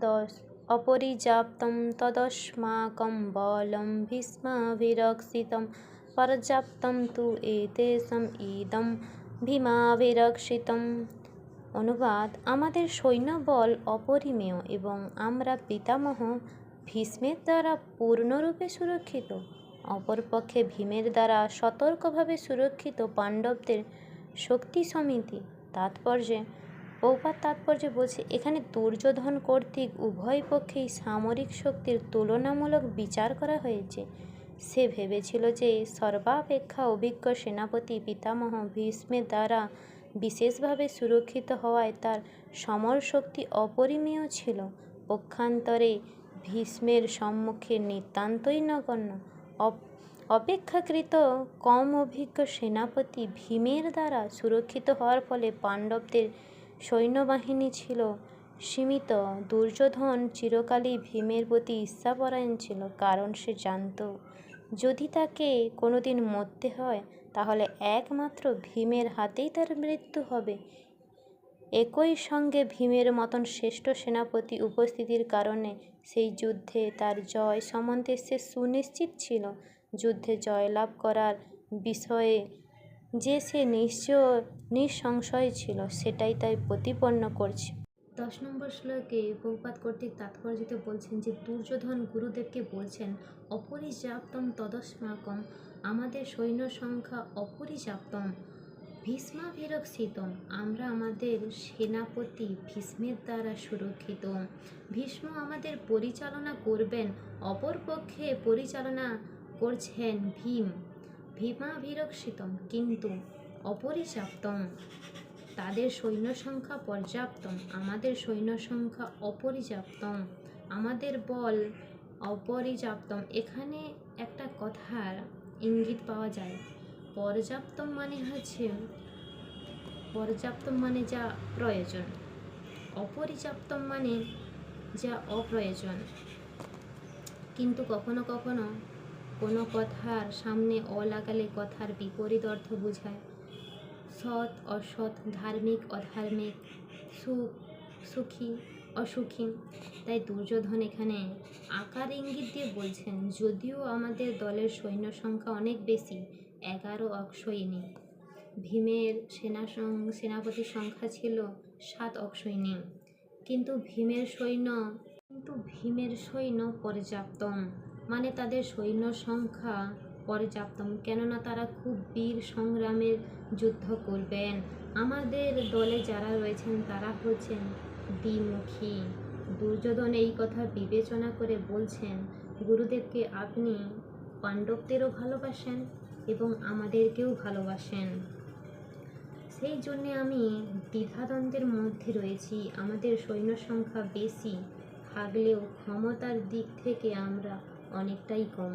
দশ অপরিযাপ্তম তদস্মাকম বলম ভীষ্মাভিরক্ষিতম পর্যাপ্তম তু এতেষাম ইদম ভীমাভিরক্ষিতম অনুবাদ আমাদের সৈন্যবল অপরিমেয় এবং আমরা পিতামহ ভীষ্মের দ্বারা পূর্ণরূপে সুরক্ষিত, অপরপক্ষে ভীমের দ্বারা সতর্কভাবে সুরক্ষিত পাণ্ডবদের শক্তি সমিতি। তাৎপর্যে পৌপাত তাৎপর্যে বলছে এখানে দুর্যোধন কর্তৃক উভয় পক্ষেই সামরিক শক্তির তুলনামূলক বিচার করা হয়েছে। সে ভেবেছিল যে সর্বাপেক্ষা অভিজ্ঞ সেনাপতি পিতামহ ভীষ্মের দ্বারা বিশেষভাবে সুরক্ষিত হওয়ায় তার সমর শক্তি অপরিমেয় ছিল। পক্ষান্তরে ভীষ্মের সম্মুখে নিতান্তই নগণ্য। অপেক্ষাকৃত কম অভিজ্ঞ সেনাপতি ভীমের দ্বারা সুরক্ষিত হওয়ার ফলে পাণ্ডবদের সৈন্যবাহিনী ছিল। সীমিত দুর্যোধন চিরকালই ভীমের প্রতি ঈর্ষাপরায়ণ ছিল, কারণ সে জানত, যদি তাকে কোনোদিন মরতে হয়, তাহলে একমাত্র ভীমের হাতেই তার মৃত্যু হবে। একই সঙ্গে ভীমের মতন শ্রেষ্ঠ সেনাপতি উপস্থিতির কারণে সেই যুদ্ধে তার জয় সম্বন্ধে সে সুনিশ্চিত ছিল। যুদ্ধে জয়লাভ করার বিষয়ে যে সে নিশ্চয় নিঃসংশয় ছিল, সেটাই তাই প্রতিপন্ন করছে। দশ নম্বর শ্লোকে বহুপাত কর্তৃক তাৎপর্যতে বলছেন যে, দুর্যোধন গুরুদেবকে বলছেন অপরিযাপ্তম তদস্মাকম, আমাদের সৈন্য সংখ্যা অপরিযাপ্তম ভীষ্মাভিরক্ষিতম, আমরা আমাদের সেনাপতি ভীষ্মের দ্বারা সুরক্ষিত। ভীষ্ম আমাদের পরিচালনা করবেন, অপরপক্ষে পরিচালনা করছেন ভীম। ভীমাভিরক্ষিতম, কিন্তু অপরিচাপ্তম তাদের সৈন্য সংখ্যা পর্যাপ্তম, আমাদের সৈন্য সংখ্যা অপরিচাপ্তম আমাদের বল অপরিচাপ্তম এখানে একটা কথার ইঙ্গিত পাওয়া যায়। পর্যাপ্তম মানে হচ্ছে, পর্যাপ্তম মানে যা প্রয়োজন। অপরিচাপ্তম মানে যা অপ্রয়োজন। কিন্তু কখনো কখনো কোনো কথার সামনে অ লাগালে কথার বিপরীত অর্থ বোঝায়। সৎ, অসৎ, ধার্মিক, অধার্মিক, সুখ, সুখী, অসুখী। তাই দুর্যোধন এখানে আকার ইঙ্গিত দিয়ে বলছেন, যদিও আমাদের দলের সৈন্য সংখ্যা অনেক বেশি, এগারো অক্ষয়িনী ভীমের সেনা সেনাপতির সংখ্যা ছিল সাত অক্ষয়িনী কিন্তু ভীমের সৈন্য, কিন্তু ভীমের সৈন্য পর্যাপ্তম। মানে তাদের সৈন্য সংখ্যা পর্যাপ্তম। কেননা তারা খুব বীর সংগ্রামের যুদ্ধ করবেন। আমাদের দলে যারা রয়েছেন, তারা হচ্ছেন দ্বিমুখী। দুর্যোধন এই কথা বিবেচনা করে বলছেন, গুরুদেবকে আপনি পাণ্ডবদেরও ভালোবাসেন এবং আমাদেরকেও ভালোবাসেন। সেই জন্যে আমি দ্বিধাদ্বন্দ্বের মধ্যে রয়েছি। আমাদের সৈন্য সংখ্যা বেশি থাকলেও ক্ষমতার দিক থেকে আমরা অনেকটাই কম।